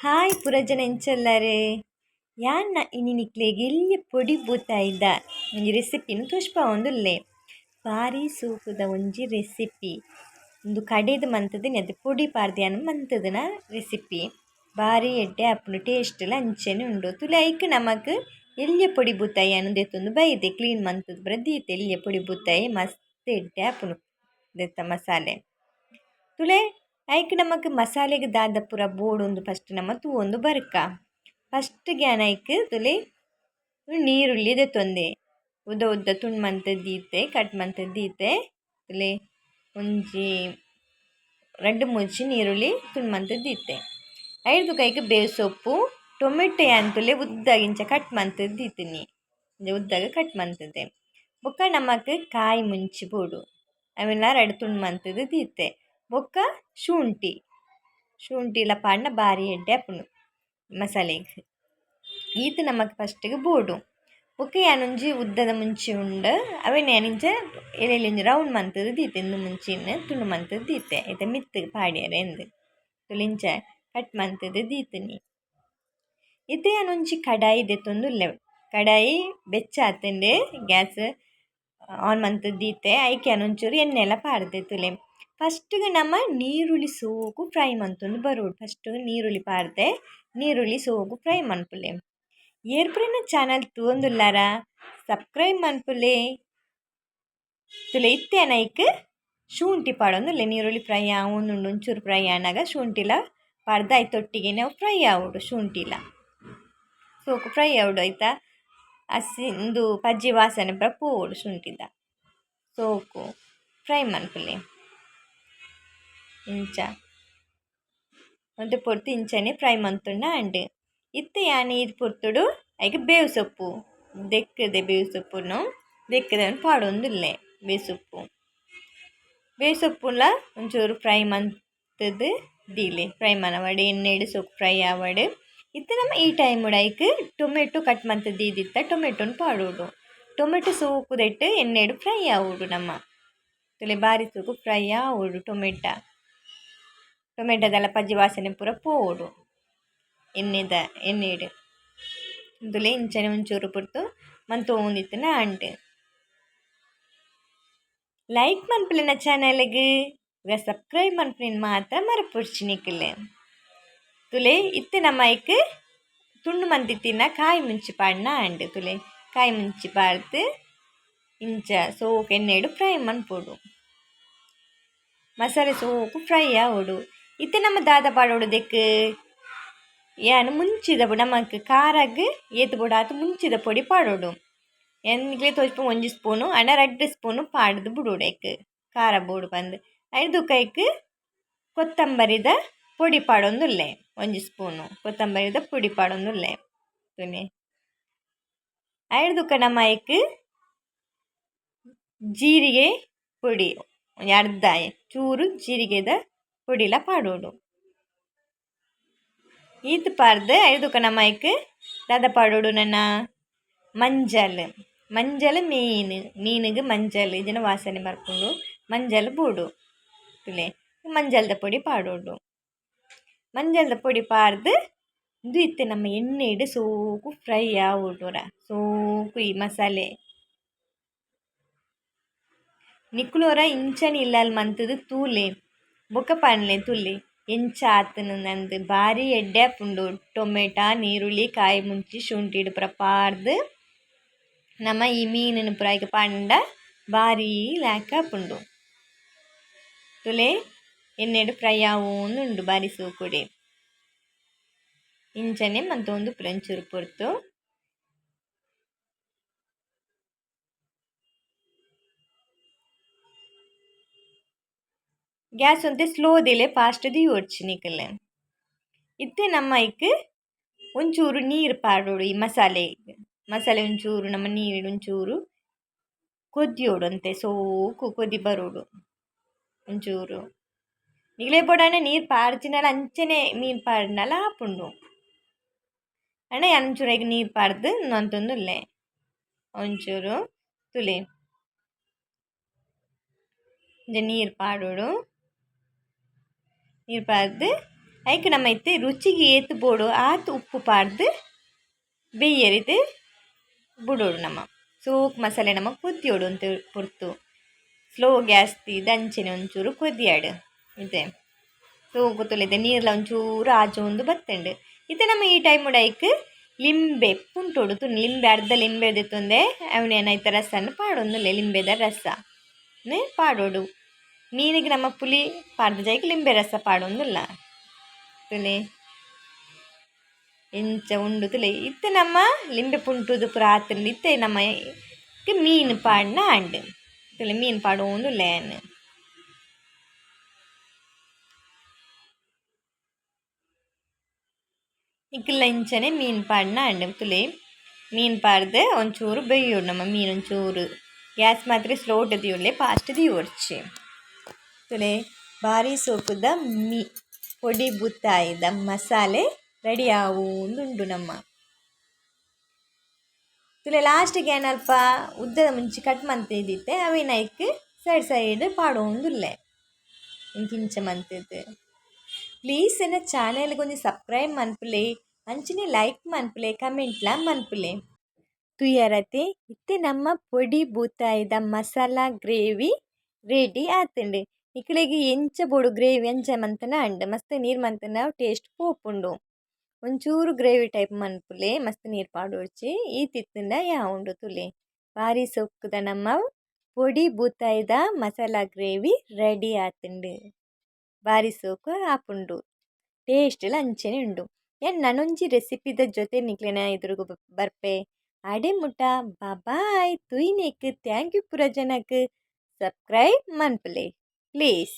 Hi ಪುರಜನ ಎಂಚಲ್ಲರೆ ಯಾನ್ನ ಇನ್ನಿಕ್ಲೆಗ್ ಎಲ್ಲಿ ಪೊಡಿ ಬೂತಾಯ್ದ ಒಂಜಿ ರೆಸಿಪಿನ್ ತೋಜ್ಪ ಒಂದುಲ್ಲೆ ಬಾರಿ ಸೂಪುದ ಒಂಜಿ ರೆಸಿಪಿ ಉಂದು ಕಡೆದು ಮಂತುದು ನೆತ್ತ ಪೊಡಿ ಪಾಡ್ದಿಯಾನ ಮಂತುದಿನ ರೆಸಿಪಿ ಬಾರಿ ಎಡ್ಡೆ ಆಪುಂಡು ಟೇಸ್ಟ್ಲ ಅಂಚನೆ ಉಂಡು ತುಲೆ ಐಕ್ ನಮಕ್ ಎಲ್ಯ ಪೊಡಿ ಬೂತಾಯಿ ಅನ್ನು ದೆತ್ತೊಂದು ಬೈದೆ ಕ್ಲೀನ್ ಮಂತುದು ಪೂರ ದೀತೆ ಎಲ್ಯ ಪೊಡಿ ಬೂತಾಯಿ ಮಸ್ತ್ ಎಡ್ಡೆ ಆಪುಂಡು ದೆತ್ತ ಮಸಾಲೆ ತುಲೆ ಐಕ್ ನಮಕ್ ಮಸಾಲೆಗೆ ದಾದ ಪೂರ ಒಂದು ಫಸ್ಟ್ ನಮ ತೂವೊಂದು ಬರ್ಕ. ಫಸ್ಟ್ ಗ್ಯಾನ್ ಐಕ್ ತುಲೆ ನೀರುಳ್ಳಿದೆ ತೊಂದೆ. ಉದ್ದ ಉದ್ದ ತುಂಡು ದೀತೆ ಕಟ್ ಮಂತ್ ದೀತೆ, ತುಲೆ ಒಂಜಿ ರಡ್ಡ್ ಮುಂಚಿ ನೀರುಳ್ಳಿ ತುಂಡು ದೀತೆ. ಐದು ಕೈಕ್ ಬೇವು ಸೊಪ್ಪು, ಟೊಮೆಟೊ ಅಂತಲೇ ಉದ್ದಾಗಿಂಚ ಕಟ್ ಮಂತ್ ದೀತಿನಿ. ಉದ್ದಗ್ ಕಟ್ ಮಂತುದೆ ಬೊಕ್ಕ ನಮಕ್ ಕಾಯಿ ಮುಂಚಿ ಬೋಡು. ಅವೆಲ್ಲ ರಡ್ಡ್ ತುಂಡು ಮಂತದ್ದು ದೀತೆ. ಬೊಕ್ಕ ಶುಂಠಿ. ಶುಂಠಿಲ ಪಾಡ್ನ ಬಾರಿ ಎಡ್ಡೆ ಆಪುಂಡು ಮಸಾಲೆಗ್ ಈತ್ ನಮಕ್ ಫಸ್ಟ್ಗ್ ಬೋಡು. ಬೊಕ ಯಾನೊಂಜಿ ಉದ್ದದ ಮುಂಚಿ ಉಂಡು ಅವೆನ್ ಯಾನಿಂಚ ಎಲೆಲೊಂಜಿ ರೌಂಡ್ ಮಂತುದು ದೀತೆ ಇಂದು ಮುಂಚಿನ ತುಂಡು ಮಂತುದು ದೀತೆ ಐತ ಮಿತ್ತಗೆ ಪಾಡ್ಯರೆ ಇಂದ್ ತುಲಿಂಚ ಕಟ್ ಮಂತುದು ದೀತಿನಿ ಇತ್ತೆ ಯಾನೊಂಜಿ ಕಡಾಯಿ ದೆತ್ತೊಂದುಲ್ಲೆ ಕಡಾಯಿ ಬೆಚ್ಚ ಆತುಂಡೆ, ಗ್ಯಾಸ್ ಆನ್ ದೀತೆ ಐಕೆ ಒಂಚೂರು ಎಣ್ಣೆಲ ಪಾಡ್ದೆ ತುಲೆ. ನಮ್ಮ ನಮ ನೀರುಳ್ಳಿ ಸೋಗು ಫ್ರೈ ಮಂತೊಂದು ಬರೋಡು ಫಸ್ಟ್ ನೀರುಳ್ಳಿ ಪಾಡ್ದೆ, ನೀರುಳ್ಳಿ ಸೋಗು ಫ್ರೈ ಮನ್ಪುಲೆ ಏರ್ಪ್ರಿನ ಪುರನ ಚಾನಲ್ ತೂಂದುಲ್ಲಾರ ಸಬ್ಸ್ಕ್ರೈಬ್ ಮನ್ಪುಲೆ ತುಲೆ ಇತ್ತೆನ ಐಕ್ ಶುಂಠಿ ಪಾಡೊಂದುಲ್ಲೆ ನೀರುಳ್ಳಿ ಫ್ರೈ ಆವೊಂದುಂಡು ಒಂಚೂರು ಫ್ರೈ ಆನಾಗ ಶುಂಠಿಲ ಪಾಡ್ದೆ ಐತ ಒಟ್ಟಿಗೆನೆ ಫ್ರೈ ಆವಡು ಶುಂಠಿಲ. ಸೋಕು ಫ್ರೈ ಆವಡು ಐತ ಹಸಿ ಉಂದು ಪಜ್ಜಿ ವಾಸನೆ ಪೂರ ಪೋಡು ಶುಂಠಿದ. ಸೋಕು ಫ್ರೈ ಮನ್ಪುಲೆ ಇಂಚ. ಒಂದು ಪೊರ್ತು ಇಂಚನೆ ಫ್ರೈ ಮಂತುಂಡ ಆಂಡ್ ಇತ್ತೆ ಯಾನಿ ಇದು ಪೊರ್ತುಡು ಐಕ್ ಬೇವು ಸೊಪ್ಪು. ದೆಕ್ಕದೆ ಬೇವು ಸೊಪ್ಪುನು, ದೆಕ್ಕದೆ ಪಾಡೊಂದುಲ್ಲೆ ಬೇವು ಸೊಪ್ಪು. ಬೇವು ಸೊಪ್ಪುಲ ಒಂಚೂರು ಫ್ರೈ ಮಂತುದು ದೀಲೆ. ಫ್ರೈ ಮನವಡ್, ಎಣ್ಣೆಡ್ ಸೊಪ್ಪು ಫ್ರೈ ಆವಡ್. നമ്മൾ ಈ ಟೈಮುಡು ಐಕ್ ಟೊಮೆಟೊ ಕಟ್ ಮಂತ್ ದೀದಿತ್ತ ಟೊಮೆಟೊನ್ ಪಾಡೋಡು. ಟೊಮೆಟೊ ಸೋಕುದೆಟ್ ಎಣ್ಣೆಡ್ ಫ್ರೈ ಆವೊಡು ನಮ ತುಲೆ ಬಾರಿ ತೂಗು ಫ್ರೈ ಆವೊಡು ಟೊಮೆಟ. ಟೊಮೆಟೊದೆಲ್ಲ ಪಜ್ಜಿ ವಾಸನೆ ಪೂರ ಪೋವೊಡು ಎಣ್ಣೆದ, ಎಣ್ಣೆಡ್. ಉಂದುಲೆ ಇಂಚನೆ ಒಂಚೂರು ಪುರ್ತು ಮಂತೊಂದಿತ್ತುನ ಆಂಡ್ ಲೈಕ್ ಮನ್ಪುಲೆನ ಚಾನಲ್ಗೆ ಸಬ್ಸ್ಕ್ರೈಬ್ ಮನ್ಪುನೆನ್ ಮಾತ್ರ ಮರಪೊರ್ಚಿ ನಿಕ್ಲೆ ತುಲೆ ಇತ್ತೆ ನಮ ಐಕ್ ತುಂಡು ಮಂತಿತ್ತಿನ ಕಾಯಿ ಮುಂಚಿ ಪಾಡ್ನ ಆಂಡ್ ತುಲೆ ಕಾಯಿ ಮುಂಚಿ ಪಾಡ್ದ್ ಇಂಚ ಸೋಕು ಎಣ್ಣೆಡ್ ಫ್ರೈ ಮನ್ಪೊಡು ಮಸಾಲೆ ಸೋಕು ಫ್ರೈ ಆವೊಡು ಇತ್ತೆ ನಮ ದಾದ ಪಾಡೋಡು ದೆಕ್ ಯಾನ್ ಮುಂಚಿದ ನಮಕ್ ಕಾರಗ್ ಏತ್ ಬೋಡು ಆತ್ ಮುಂಚಿದ ಪೊಡಿ ಪಾಡೋಡು ಎನ್ನಿಕ್ಲೆ ತೋಜ್ಪ ಒಂಜಿ ಸ್ಪೂನು ಆಂಡ ರಡ್ಡ್ ಸ್ಪೂನು ಪಾಡ್ದ್ ಬುಡೋಡು ಐಕ್ ಕಾರ ಬೋಡು ಪಂದ್ ಐದುಕ್ಕ ಐಕ್ ಕೊತ್ತಂಬರಿದ ಪೊಡಿ ಪಾಡೊಂದುಲ್ಲೆ ಒಂಜಿ ಸ್ಪೂನು ಕೊತ್ತಂಬರಿದ ಪೊಡಿ ಪಾಡೊಂದುಲ್ಲೆ ತುನೆ ಐರ್ದುಕ್ಕ ನಮ ಐಕ್ ಜೀರಿಗೆ ಪೊಡಿ ಒಂಜಿ ಅರ್ಧ ಚೂರು ಜೀರಿಗೆದ ಪೊಡಿಲ ಪಾಡೋಡು ಈತ್ ಪಾರ್ದ್ ಐದುಕ ನಮ ಐಕ್ ದಾದ ಪಾಡೋಡು ನನ್ನ ಮಂಜಲ್ ಮಂಜಲ್ ಮೇನ್ ಮೀನ್ಗ್ ಮಂಜಲ್ ಇಜ್ಜಿಂಡ ವಾಸನೆ ಬರ್ಪುಂಡು ಮಂಜಲ್ ಬೋಡು ತುಲೆ ಮಂಜಲ್ದ ಪೊಡಿ ಪಾಡೋಡು ಮಂಜಲ್ದ ಪೊಡಿ ಪಾರ್ದ್ ಉಂದು ಇತ್ತೆ ನಮ ಎಣ್ಣೆಡ್ ಸೋಕು ಫ್ರೈ ಆವೊಡುರ ಸೋಕು ಈ ಮಸಾಲೆ ನಿಕುಲೊರ ಇಂಚನೆ ಇಲ್ಲಲ್ ಮಂತುದು ತೂಲೆ ಬೊಕ ಪನ್ಲೆ ತುಲೆ ಎಂಚ ಆತುಂಡು ನಂದ್ ಬಾರಿ ಎಡ್ಡೆ ಆಪುಂಡು ಟೊಮೆಟ ನೀರುಳ್ಳಿ ಕಾಯಿ ಮುಂಚಿ ಶುಂಠಿಡ್ ಪೂರ ಪಾರ್ದ್ ನಮ ಈ ಮೀನುನು ಪೂರ ಐಕ್ ಪಂಡ ಬಾರಿ ಲಾಯ್ಕ್ ಆಪುಂಡು ತುಲೆ ಎಣ್ಣೆಡ್ ಫ್ರೈ ಉಂಡು ಬಾರಿ ಸೂಕುಡೆ ಇಂಚನೆ ಮಂತೊಂದು ಪ್ರಂಚೂರು ಪೊರ್ತು. ಗ್ಯಾಸ್ ಉಂತೆ ಸ್ಲೋ ದಿಲೆ ಫಾಸ್ಟ್ ದೀವೊಡ್ಚಿ ನಿಕುಲು ಇತ್ತೆ ನಮ್ಮ ಇಕ್ ಒಂಚೂರು ನೀರು ಪಾಡೋಡು ಈ ಮಸಾಲೆ ಮಸಾಲೆ ಒಂಚೂರು ನಮ ನೀರು ಒಂಚೂರು ಕೊದ್ದಿಯೋಡು ಅಂತೆ ಸೋಕು ಕೊದಿ ಬರೋಡು. ಒಂಚೂರು. ನಿಗಲೆ ಬೋಡಾಂಡ ನೀರು ಪಾಡ್ಚಿನಲ ಅಂಚನೆ ನೀರು ಪಾಡ್ನಲ ಆಪುಂಡು ಆಂಡ ಯಾನ್ ಒಂಚೂರು ಐಕ್ ನೀರು ಪಾಡ್ದ್ ಉಂದೊಂದುಲ್ಲೆ ಒಂಚೂರು ತುಲೆ ಒಂಜಿ ನೀರು ಪಾಡೋಡು ನೀರು ಪಾರ್ದ್ ಐಕ್ ನಮ್ಮ ಇತ್ತೆ ರುಚಿಗೆ ಏತು ಬೋಡು ಆತು ಉಪ್ಪು ಪಾಡ್ದು ಬೇಯರಿದು ಬುಡೋಡು ನಮ್ಮ ಸೋಕ್ ಮಸಾಲೆ ನಮ್ಮ ಕುದಿಯೋಡು ಅಂತ ಪುರ್ತು ಸ್ಲೋ ಗ್ಯಾಸ್ ತಿ ದಂಚಿನ ಒಂಚೂರು ಕುದಿಯಾಡು ಇದೆ. ಸೋಕು ತುಲಿದೆ ನೀರ್ಲ ಒಂಚೂರು ಆಜು ಒಂದು ಬತ್ತಂಡು ಇತ್ತೆ ನಮ್ಮ ಈ ಟೈಮ್ ಐಕ್ ಲಿಂಬೆ, ಪುಂಟೋಡು, ತುನ್ ಲಿಂಬೆ, ಅರ್ಧ ಲಿಂಬೆ ದಿತ್ತೊಂದೆ ಅವನೇನ ಐತ ರಸನ್ನು ಪಾಡೊಂದುಲ್ಲೆ ಲಿಂಬೆದ ರಸ. ಪಾಡೋಡು. ಮೀನಿಗೆ ನಮ್ಮ ಪುಲಿ ಪಾಡ್ದ ಜೈಕ್ ಲಿಂಬೆ ರಸ ಪಾಡೊಂದುಲ್ಲ. ತುಲೆ, ಎಂಚ ಉಂಡು ತುಲೆ. ಇತ್ತೆ ನಮ್ಮ ಲಿಂಬೆ ಪುಂಟುದು ಪುರ ಆತಂಡು ಇತ್ತೆ ನಮ್ಮ ಮೀನು ಪಾಡ್ನ ಆಂಡ್. ತುಲೆ, ಮೀನು ಪಾಡೋಂದು ಇಕ್ಕಲ್ಲ ಇಂಚನೆ ಮೀನು ಪಾಡ್ನ ಅಂಡು ತುಲೆ ಮೀನು ಪಾಡ್ದು ಒಂಚೂರು ಬೇಯೋಡು ನಮ್ಮ ಮೀನು ಒಂಚೂರು ಗ್ಯಾಸ್ ಮಾತ್ರ ಸ್ಲೋ ದಿಯುಳ್ಳೆ ಫಾಸ್ಟ್ ದಿಯೋಡ್ಚಿ ತುಲೆ ಭಾರಿ ಸೋಕುದ ಮೀ ಪೊಡಿ ಬುತ್ತಾಯಿದ ಮಸಾಲೆ ರೆಡಿ ಆವೊಂದುಂಡು ನಮ್ಮ ತುಲೆ ಲಾಸ್ಟಿಗೆ ಏನಲ್ಪ ಉದ್ದದ ಮುಂಚೆ ಕಟ್ ಮಂತಿದ್ದಿತ್ತೆ ಅವಿನೈಕ್ ಸೈಡ್ ಸೈಡ್ ಪಾಡೋಂದುಲ್ಲೆ ಇಂಕಿಂಚ ಮಂತಿದ್ದು ಪ್ಲೀಸ್ నా ఛానల్ ಸಬ್ಸ್ಕ್ರೈಬ್ ಮನ್ಪುಲೆ ಅಂಚಿನ ಲೈಕ್ ಮನ್ಪುಲೆ ಕಮೆಂಟ್ಲ ಮನ್ಪುಲೆ ತುಯರತೆ ಇತ್ತೆ ನಮ್ಮ ಪೊಡಿ ಬೂತಾಯಿದ ಮಸಾಲ ಗ್ರೇವಿ ರೆಡಿ ಆತುಂಡು ಇಕ್ಕಲೆಗ್ ಎಂಚ ಬೋಡು ಗ್ರೇವಿ ಎಂಚ ಮಂತನ ಅಂಡ್ ಮಸ್ತ್ ನೀರು ಮಂತನ ಟೇಸ್ಟ್ ಪೋಪುಂಡು ಒಂಚೂರು ಗ್ರೇವಿ ಟೈಪ್ ಮನ್ಪುಲೆ ಮಸ್ತ್ ನೀರು ಪಾಡೋಡ್ಚಿ ಈ ಯಾ ಯಾವುಂಡು ತುಲೆ ಬಾರಿ ಸೊಕ್ಕುದ ನಮ್ಮ ಪೊಡಿ ಬೂತಾಯಿದ ಮಸಾಲ ಗ್ರೇವಿ ರೆಡಿ ಆತುಂಡು ಬಾರಿ ಸೋಕು ಆಪುಂಡು ಟೇಸ್ಟ್ಲ ಅಂಚನೆ ಉಂಡು ಏನ್ ನನೊಂಜಿ ರೆಸಿಪಿದ ಜೊತೆ ನಿಕ್ಲೆನ ಎದುರುಗು ಬರ್ಪೆ ಅಡೆ ಮುಟ ಬಾಯ್ ತುಯ್ನೆಕ್ ಥ್ಯಾಂಕ್ ಯು ಪುರ ಜನಕ್ ಸಬ್ಸ್ಕ್ರೈಬ್ ಮನ್ಪುಲೆ ಪ್ಲೀಸ್